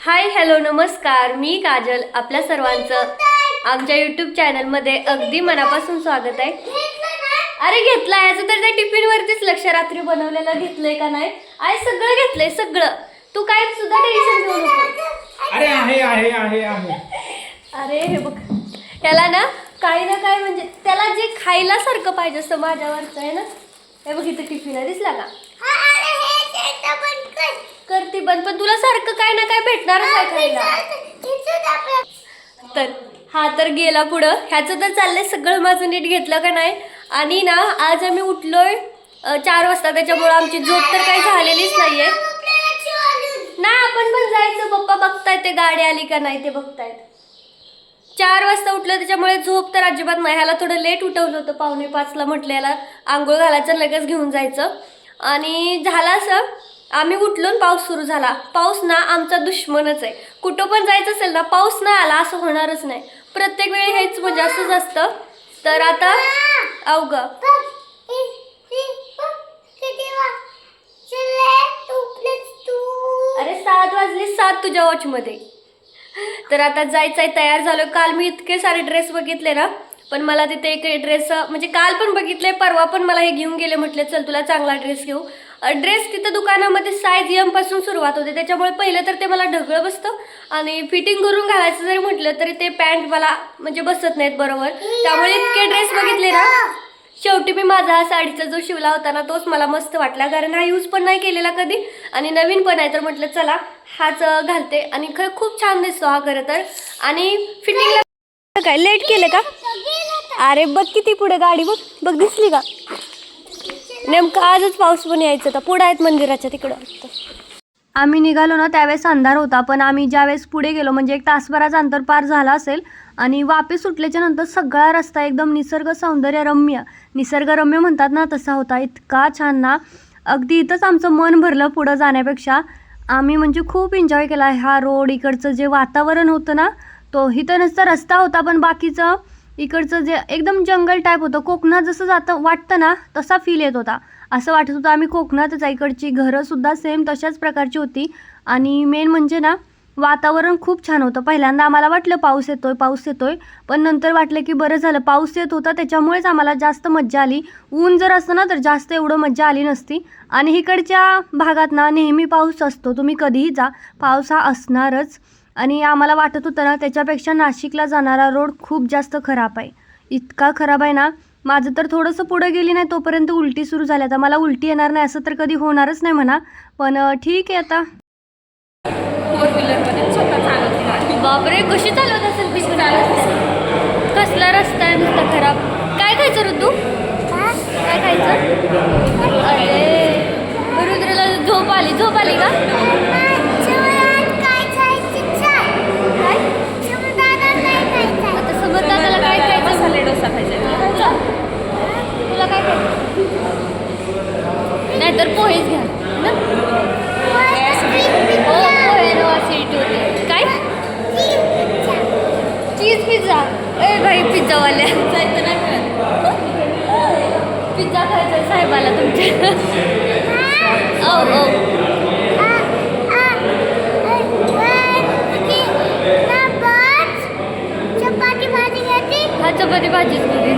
Hi hello नमस्कार. मी काजल आपल्या सर्वांचं. आमच्या यूट्यूब चॅनलमध्ये अगदी मनापासून स्वागत आहे. अरे घेतला याचं तर त्या टिफिन वरतीच लक्ष रात्री बनवलेलं घेतलंय का नाही? आहे सगळं घेतलंय सगळं. तू काय सुद्धा टेन्शन घेऊ नको. अरे आहे आहे आहे आहे. अरे हे बघ. त्याला ना काही ना काय म्हणजे त्याला जे खायला सारखं पाहिजे असतं माझ्यावरचं आहे ना? हे बघ इथं टिफिन आहे दिसला का? करते बंद पण तुला सारखं काय ना काय खायला तर हा तर गेला पुढं. ह्याचं तर चाललंय सगळं माझं नीट घेतलं का नाही? आणि ना आज आम्ही उठलोय चार वाजता. त्याच्यामुळं आमची झोप तर काही झालेलीच नाहीये. नाही आपण पण जायचं. पप्पा बघतायत ते गाडी आली का नाही ते बघतायत. चार वाजता उठलं त्याच्यामुळे झोप तर अजिबात नाही. ह्याला थोडं लेट उठवलं होतं पावणे पाचला म्हटलं याला आंघोळ घालायचं लगेच घेऊन जायचं. आणि झालं असं आम्ही उठलो पाऊस सुरू झाला. पाऊस ना आमचा दुश्मनच आहे. कुठं पण जायचं असेल ना पाऊस नाही आला असं होणारच नाही. प्रत्येक वेळी हेच म्हणजे असंच असतं. तर आता अवघ. अरे सात वाजले सात तुझ्या वॉचमध्ये तर आता जायचं आहे तयार झालो. काल मी इतके सारे ड्रेस बघितले ना पण मला तिथे एक ड्रेस म्हणजे काल पण बघितले परवा पण मला हे घेऊन गेले म्हटले चल तुला चांगला ड्रेस घेऊ. ड्रेस तिथं दुकानामध्ये साईज एमपासून सुरुवात होते त्याच्यामुळे पहिलं तर ते मला ढगळं बसतं आणि फिटिंग करून घालायचं जरी म्हटलं तरी ते पॅन्ट मला म्हणजे बसत नाहीत बरोबर. त्यामुळे इतके ड्रेस बघितले ना शेवटी मी माझा हा साडीचा जो शिवला होता ना तोच मला मस्त वाटला. कारण हा यूज पण नाही केलेला कधी आणि नवीन पण आहे तर म्हटलं चला हाच घालते. आणि खरं खूप छान दिसतो हा खरं तर. आणि फिटिंगला काय लेट केलं का? अरे बघ किती पुढे गाडी बघ. बघ दिसली का? नेमकं आजच पाऊस पण यायचं होता. पुढे आहेत मंदिराच्या तिकडं. आम्ही निघालो ना त्यावेळेस अंधार होता पण आम्ही ज्यावेळेस पुढे गेलो म्हणजे एक तासभराचं अंतर पार झाला असेल आणि वापस सुटल्याच्या नंतर सगळा रस्ता एकदम निसर्ग सौंदर्यरम्य निसर्गरम्य म्हणतात ना तसा होता. इतका छान ना. अगदी इथंच आमचं मन भरलं पुढं जाण्यापेक्षा. आम्ही म्हणजे खूप एन्जॉय केला. हा रोड इकडचं जे वातावरण होतं ना तो इथं नसता रस्ता होता पण बाकीचं इकडचं जे एकदम जंगल टाईप होतं कोकणात जसं जातं वाटतं ना तसा फील येत होता. असं वाटत होतं आम्ही कोकणातच आहे इकडची घरंसुद्धा सेम तशाच प्रकारची होती. आणि मेन म्हणजे ना वातावरण खूप छान होतं. पहिल्यांदा आम्हाला वाटलं पाऊस येतोय पाऊस येतोय. पण नंतर वाटलं की बरं झालं पाऊस येत होता त्याच्यामुळेच आम्हाला जास्त मज्जा आली. ऊन जर असतं ना तर जास्त एवढं मज्जा आली नसती. आणि इकडच्या भागात ना नेहमी पाऊस असतो तुम्ही कधीही जा. पाऊस हा असणारच. आणि आम्हाला वाटत होतं ना त्याच्यापेक्षा नाशिकला जाणारा रोड खूप जास्त खराब आहे. इतका खराब आहे ना माझं तर थोडंसं पुढं गेली नाही तोपर्यंत उलटी सुरू झाली आता. मला उलटी येणार नाही असं तर कधी होणारच नाही म्हणा. पण ठीक आहे आता. बापरे कशी चालवत असेल बिस्किट कसला रस्ता आहे नुसता खराब? काय खायचं ऋतू काय खायचं? अरे रुद्रला झोप आली झोप आली का? नाहीतर पोहेच घ्या. ना? हो होते. काय? चीज पिझ्झा ए भाई पिझ्झावाल्या जायचं नाही पिझ्झा खायचा साहेबाला तुमच्या. ओ ओ चपाती भाजी घेतली हा चपाती भाजीच मध्ये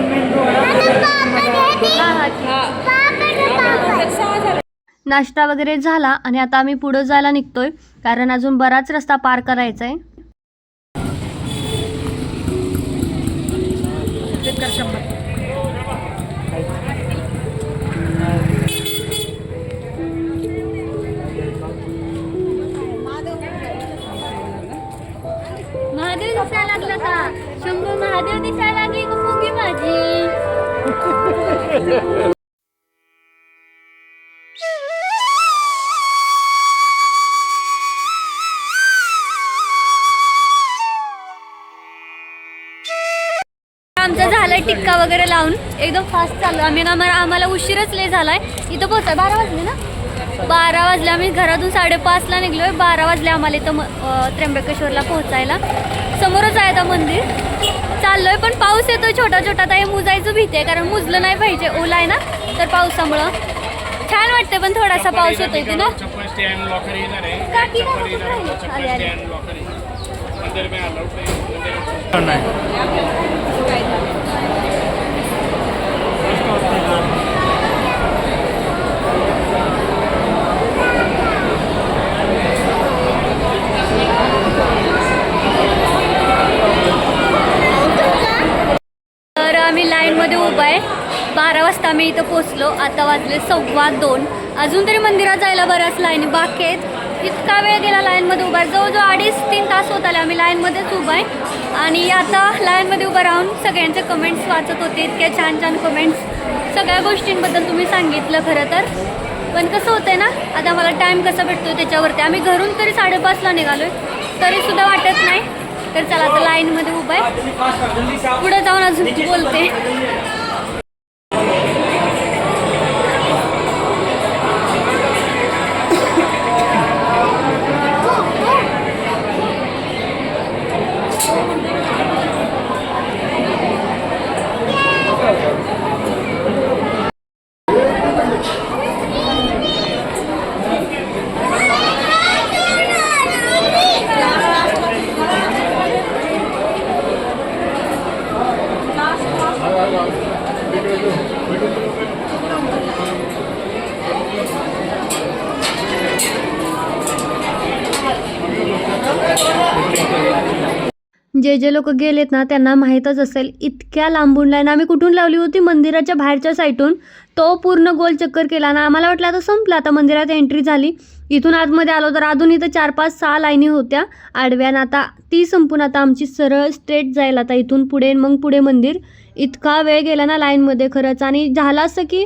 हा हा. तर नाश्ता वगैरे झाला आणि आता आम्ही पुढं जायला निघतोय कारण अजून बराच रस्ता पार करायचा आहे. महादेव दिसायला लागला का? शंभर महादेव दिसायला लागली का मुंगी माझी? टिक्का वगैरे लावून एकदम फास्ट चाललो आम्ही आम्हाला आम्हाला उशीरच लय झालाय. इथं पोहोचा बारा वाजले ना? बारा वाजले. आम्ही घरातून साडेपाचला निघलोय. बारा वाजले आम्हाला इथं त्र्यंबकेश्वरला पोहोचायला. समोरच आहे आता मंदिर. चाललोय पण पाऊस येतोय. छोटा छोटा तर हे मुजायचं भीती आहे. कारण मुजलं नाही पाहिजे. ओला आहे ना? तर पावसामुळं. छान वाटतं पण थोडासा पाऊस होतोय ते ना? काकी आम्ही लाईनमध्ये उभा आहे. बारा वाजता आम्ही इथं पोचलो आता वाजले सव्वा दोन. अजून तरी मंदिरात जायला बऱ्याच लाईन बाकी आहेत. इतका वेळ गेला लाईनमध्ये उभा आहे. जवळजवळ अडीच तीन तास होत आले आम्ही लाईनमध्येच उभा आहे. आणि आता लाईनमध्ये उभं राहून सगळ्यांचे कमेंट्स वाचत होते. इतक्या छान छान कमेंट्स सगळ्या गोष्टींबद्दल तुम्ही सांगितलं खरं तर. पण कसं होतं आहे ना आता मला टाईम कसा भेटतो त्याच्यावरती. आम्ही घरून तरी साडेपाचला निघालो आहे तरीसुद्धा वाटत नाही. तर चला आता लाईनमध्ये उभा आहे. पुढे जाऊन अजून बोलते. जे जे लोक गेलेत ना त्यांना माहीतच असेल इतक्या लांबून लाईन आम्ही कुठून लावली होती? मंदिराच्या बाहेरच्या साईटून तो पूर्ण गोल चक्कर केला ना आम्हाला वाटलं आता संपलं आता मंदिरात एंट्री झाली. इथून आतमध्ये आलो तर अजून इथं चार पाच सहा लाईनी होत्या. आडव्यानं आता ती संपून आता आमची सरळ स्ट्रेट जाईल आता इथून पुढे मग पुढे मंदिर. इतका वेळ गेला ना लाईनमध्ये खरंच. आणि झालं असं की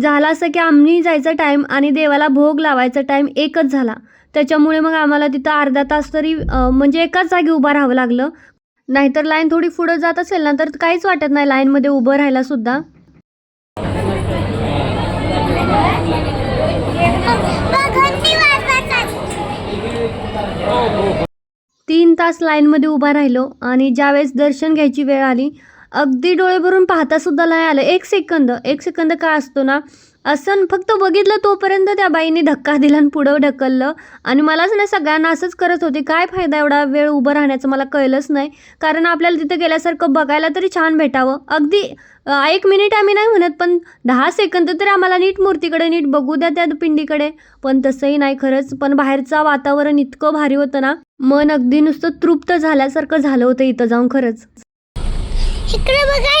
झालं असं की आम्ही जायचा टाईम आणि देवाला भोग लावायचा टाईम एकच झाला. त्याच्यामुळे मग आम्हाला तिथं अर्धा तास तरी म्हणजे एकाच जागी उभं राहावं लागलं. नाहीतर लाईन थोडी पुढं जात असेल ना तर काहीच वाटत नाही लाईनमध्ये उभं राहायला सुद्धा. तीन तास लाईनमध्ये उभा राहिलो आणि ज्यावेळेस दर्शन घ्यायची वेळ आली अगदी डोळे भरून पाहता सुद्धा नाही आलं. एक सेकंद एक सेकंद काय असतो ना असं फक्त बघितलं तोपर्यंत त्या बाईने धक्का दिला आणि पुढं ढकललं. आणि मलाच नाही सगळ्यांना असंच करत होते. काय फायदा एवढा वेळ उभं राहण्याचं? मला कळलंच नाही. कारण आपल्याला तिथं गेल्यासारखं बघायला तरी छान भेटावं. अगदी एक मिनिट आम्ही नाही म्हणत पण दहा सेकंद तरी आम्हाला नीट मूर्तीकडे नीट बघू द्या त्या पिंडीकडे. पण तसंही नाही खरंच. पण बाहेरचं वातावरण इतकं भारी होतं ना. मन अगदी नुसतं तृप्त झाल्यासारखं झालं होतं इथं जाऊन खरंच. इकडे बघा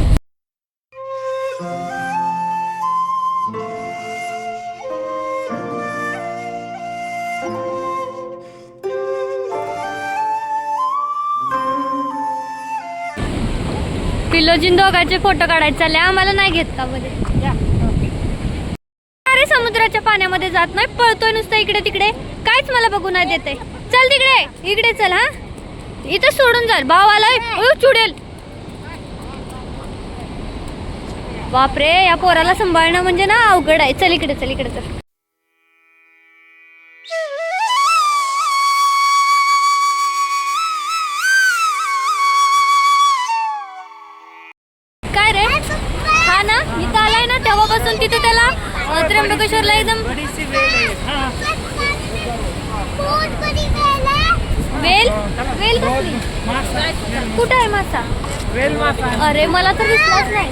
पिल्लोजीन दोघांचे फोटो काढायचे चालले आम्हाला नाही घेत का अरे समुद्राच्या पाण्यामध्ये जात नाही पळतोय नुसतं इकडे तिकडे. काहीच मला बघू नाही देते. चल तिकडे इकडे चल हा. इथं सोडून जाल भाव आलाय. चुडेल. बापरे या पोराला सांभाळणं म्हणजे ना अवघड आहे. चल इकडे चल इकडे चल. अरे मला तर दिसलाच नाही.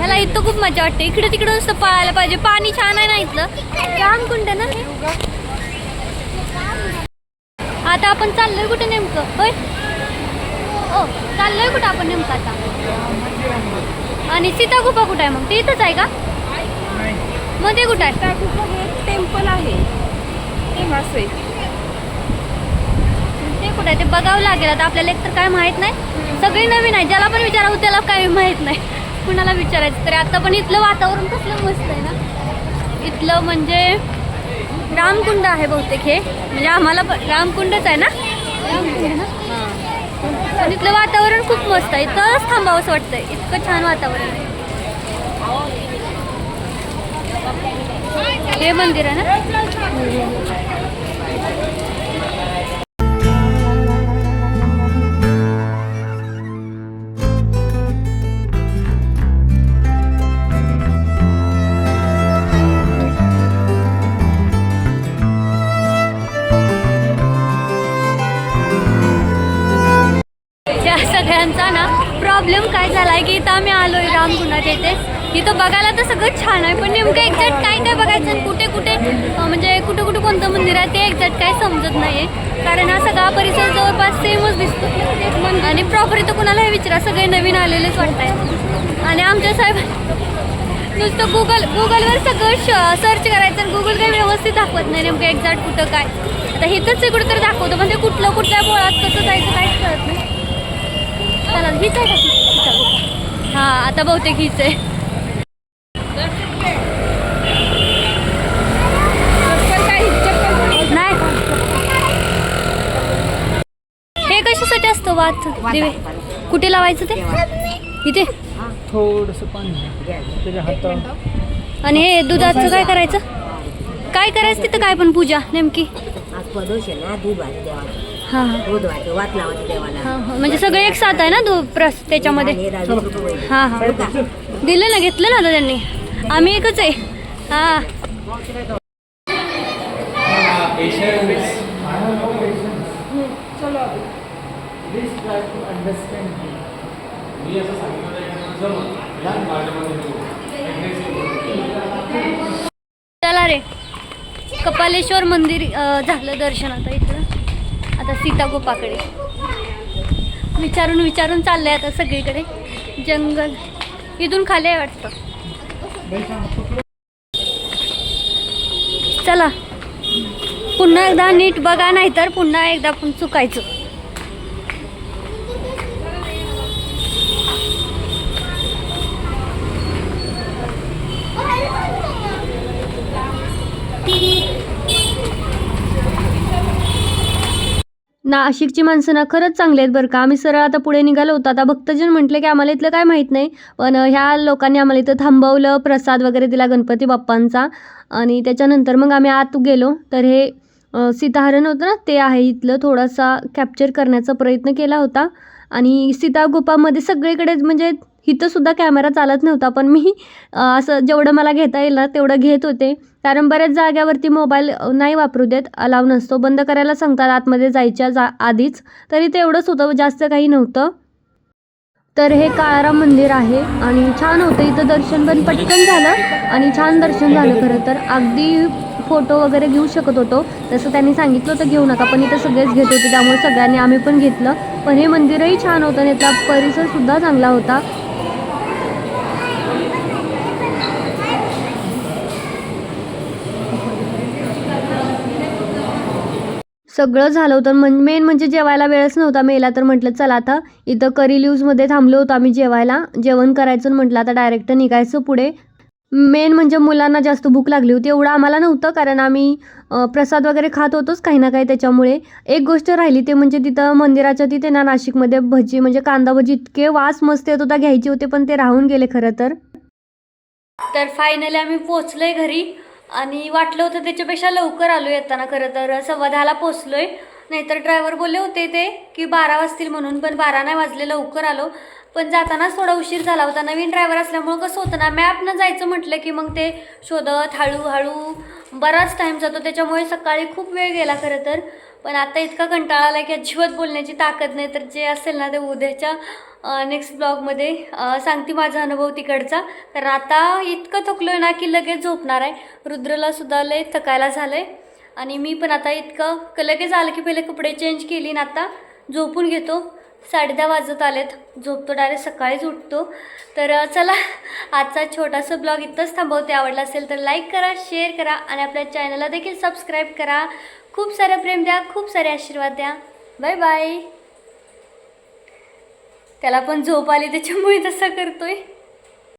मला इथं खूप मजा वाटते. इकडे तिकडे नुसतं पळायला पाहिजे. पाणी छान आहे ना इथलं? काम कुंड ना आता आपण चाललोय कुठे नेमकं? होय? ओ चाललोय कुठं आपण नेमकं आता? आणि सीता गुफा कुठं आहे मग? ते इथंच आहे का? मग ते कुठं आहे? टेम्पल आहे. ते बघावं लागेल. आता आपल्याला एकतर काय माहीत नाही सगळी नवीन आहे. ज्याला पण विचारावं त्याला काही माहीत नाही. कुणाला विचारायचं? तरी आता पण इथलं वातावरण कसलं मस्त आहे ना? इथलं म्हणजे रामकुंड आहे बहुतेक हे. म्हणजे आम्हाला पण रामकुंडच आहे ना? रामकुंड ना? इथलं वातावरण खूप मस्त आहे. इथंच थांबावंच वाटतंय. इतकं छान वातावरण आहे. हे मंदिर आहे ना? प्रॉब्लेम काय झाला आहे की इथं आम्ही आलो आहे रामगुणात येथे. इथं बघायला तर सगळं छान आहे पण नेमकं एक्झॅक्ट काय काय बघायचं कुठे कुठे म्हणजे कुठे कुठे कोणतं मंदिर आहे ते एक्झॅक्ट काय समजत नाही आहे कारण हा सगळा परिसर जवळपास सेमच दिसतो. आणि प्रॉपर इथं कुणाला हे विचारा सगळे नवीन आलेलेच वाटत आहे आणि आमच्या साहेब नुसतं गुगल गुगलवर सगळं श सर्च करायचं गुगल काही व्यवस्थित दाखवत नाही नेमकं एक्झॅक्ट कुठं काय. आता इथंच ते कुठं तर दाखवतो म्हणजे कुठलं कुठल्या बोळात कसं जायचं काहीच कळत नाही. चला हीच आहे का? हा आता बहुतेक हीच आहे. नाही. हे कशासाठी असतं वाच दिवे. कुठे लावायचं ते? इथे. थोडंसं पाणी. आणि हे दुधाचं काय करायचं? काय करायचं तिथं? काय पण पूजा नेमकी. हां हां. वात लावायचे देवाला. हां हां. म्हणजे सगळे एक साथ आहे ना दू प्रस त्याच्यामध्ये? हे राजू. हां हां. दिलं ना घेतलं ना आता त्यांनी? आम्ही एकच आहे. हां. चला रे. कपालेश्वर मंदिर अं, झालं दर्शन आता इथं. आता सीतागोपाकडे विचारून विचारून चाललंय आता सगळीकडे. जंगल. इथून खाली आहे वाटतं. चला. पुन्हा एकदा नीट बघा नाहीतर पुन्हा एकदा आपण चुकायचं. नाशिकची माणसं ना खरंच चांगली आहेत बरं का. आम्ही सरळ आता पुढे निघालो होतो. आता भक्तजन म्हटले की आम्हाला इथलं काय माहीत नाही. पण ह्या लोकांनी आम्हाला इथं थांबवलं प्रसाद वगैरे दिला गणपती बाप्पांचा. आणि त्याच्यानंतर मग आम्ही आत गेलो. तर हे सीताहरण होतं ना ते आहे इथलं. थोडासा कॅप्चर करण्याचा प्रयत्न केला होता. आणि सीतागुपामध्ये सगळीकडे म्हणजे तिथंसुद्धा कॅमेरा चालत नव्हता पण मी असं जेवढं मला घेता येईल ना तेवढं घेत होते. कारण बऱ्याच जाग्यावरती मोबाईल नाही वापरू देत अलाव नसतो. बंद करायला सांगतात आतमध्ये जायच्या जा आधीच. तरी तेवढंच होतं जास्त काही नव्हतं. तर हे काळाराम मंदिर आहे आणि छान होतं. इथं दर्शन पण पटकन झालं आणि छान दर्शन झालं खरं तर. अगदी फोटो वगैरे घेऊ शकत होतो. तसं त्यांनी सांगितलं होतं घेऊ नका. पण इथं सगळेच घेत होते त्यामुळे सगळ्यांनी आम्ही पण घेतलं. पण हे मंदिरही छान होतं आणि इथला परिसरसुद्धा चांगला होता. सगळं झालं होतं. मन मेन म्हणजे जेवायला वेळच नव्हता. मेला तर म्हटलं चला आता इथं करी लिव्जमध्ये थांबलो होतो आम्ही जेवायला. जेवण करायचं म्हटलं आता डायरेक्ट निघायचं पुढे. मेन म्हणजे मुलांना जास्त भूक लागली होती एवढं आम्हाला नव्हतं. कारण आम्ही प्रसाद वगैरे खात होतोच काही ना काही त्याच्यामुळे. एक गोष्ट राहिली ते म्हणजे तिथं मंदिराच्या तिथे ना नाशिकमध्ये भजी म्हणजे कांदा भजी इतके वास मस्त येत होता घ्यायचे होते पण ते राहून गेले खरं तर. तर फायनली आम्ही पोचलोय घरी. आणि वाटलं होतं त्याच्यापेक्षा लवकर आलो येताना खरं तर सव्वा दहाला आहे नाहीतर ड्रायव्हर बोलले होते ते की बारा वाजतील म्हणून पण बारा नाही वाजले लवकर आलो. पण जातानाच थोडा उशीर झाला होता. नवीन ड्रायव्हर असल्यामुळं कसं होतं ना मॅपनं जायचं म्हटलं की मग ते शोधत हळूहळू बराच टाईम जातो. त्याच्यामुळे सकाळी खूप वेळ गेला खरं तर. पण आता इतका कंटाळा आला की अजिबात बोलण्याची ताकद नाही. तर जे असेल ना ते उद्याच्या नेक्स्ट ब्लॉगमध्ये सांगते माझा अनुभव तिकडचा. कारण आता इतकं थकलो आहे ना की लगेच झोपणार आहे. रुद्रला सुद्धा लय थकायला झालं आहे आणि मी पण आता इतकं लगेच आलं की पहिले कपडे चेंज केली ना आता झोपून घेतो. साडे दहा वाजत आलेत. झोपतो डायरेक्ट सकाळीच उठतो. तर चला आजचा छोटासा ब्लॉग इथंच थांबवते. आवडला असेल तर लाईक करा शेअर करा आणि आपल्या चॅनलला देखील सबस्क्राईब करा. खूप सारं प्रेम द्या खूप सारे आशीर्वाद द्या. बाय बाय त्याला पण झोप आली त्याच्यामुळे तसं करतोय.